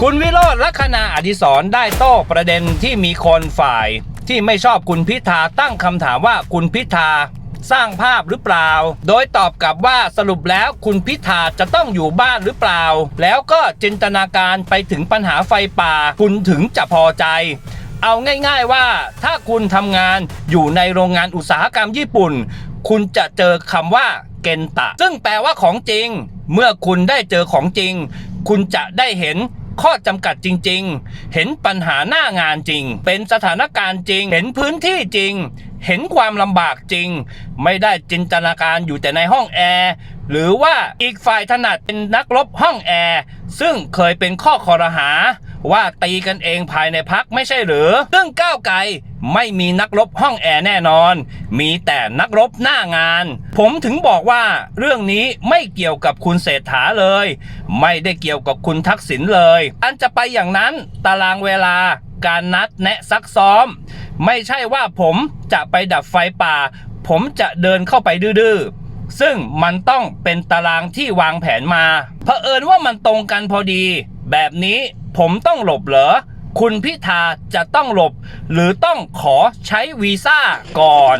คุณวิโรธลัคนาอดิศรได้โต้ประเด็นที่มีคนฝ่าย ที่ไม่ชอบคุณพิธาตั้งคำถามว่าคุณพิธาสร้างภาพหรือเปล่า โดยตอบกลับว่าสรุปแล้วคุณพิธาจะต้องอยู่บ้านหรือเปล่า แล้วก็จินตนาการไปถึงปัญหาไฟป่า คุณถึงจะพอใจ เอาง่ายๆว่าถ้าคุณทำงานอยู่ในโรงงานอุตสาหกรรมญี่ปุ่น คุณจะเจอคำว่าเกนตะ ซึ่งแปลว่าของจริง เมื่อคุณได้เจอของจริง คุณจะได้เห็น ข้อจำกัดจริง ๆ เห็นปัญหาหน้างานจริง เป็นสถานการณ์จริง เห็นพื้นที่จริง เห็นความลำบากจริง ไม่ได้จินตนาการอยู่แต่ในห้องแอร์หรือว่าอีกฝ่ายถนัดเป็นนักรบห้องแอร์ซึ่งเคยเป็นข้อคอรหา ว่าตีกันเองภายในพักไม่ใช่หรือ ซึ่งก้าวไกลไม่มีนักรบห้องแอร์แน่นอน มีแต่นักรบหน้างาน ผมถึงบอกว่าเรื่องนี้ไม่เกี่ยวกับคุณเศรษฐาเลย ไม่ได้เกี่ยวกับคุณทักษิณเลย อันจะไปอย่างนั้นตารางเวลาการนัดแนะซักซ้อม ไม่ใช่ว่าผมจะไปดับไฟป่า ผมจะเดินเข้าไปดื้อซึ่งมันต้องเป็นตารางที่วางแผนมา เผอิญว่ามันตรงกันพอดี แบบนี้ผมต้องหลบเหรอ คุณพิธาจะต้องหลบ หรือต้องขอใช้วีซ่าก่อน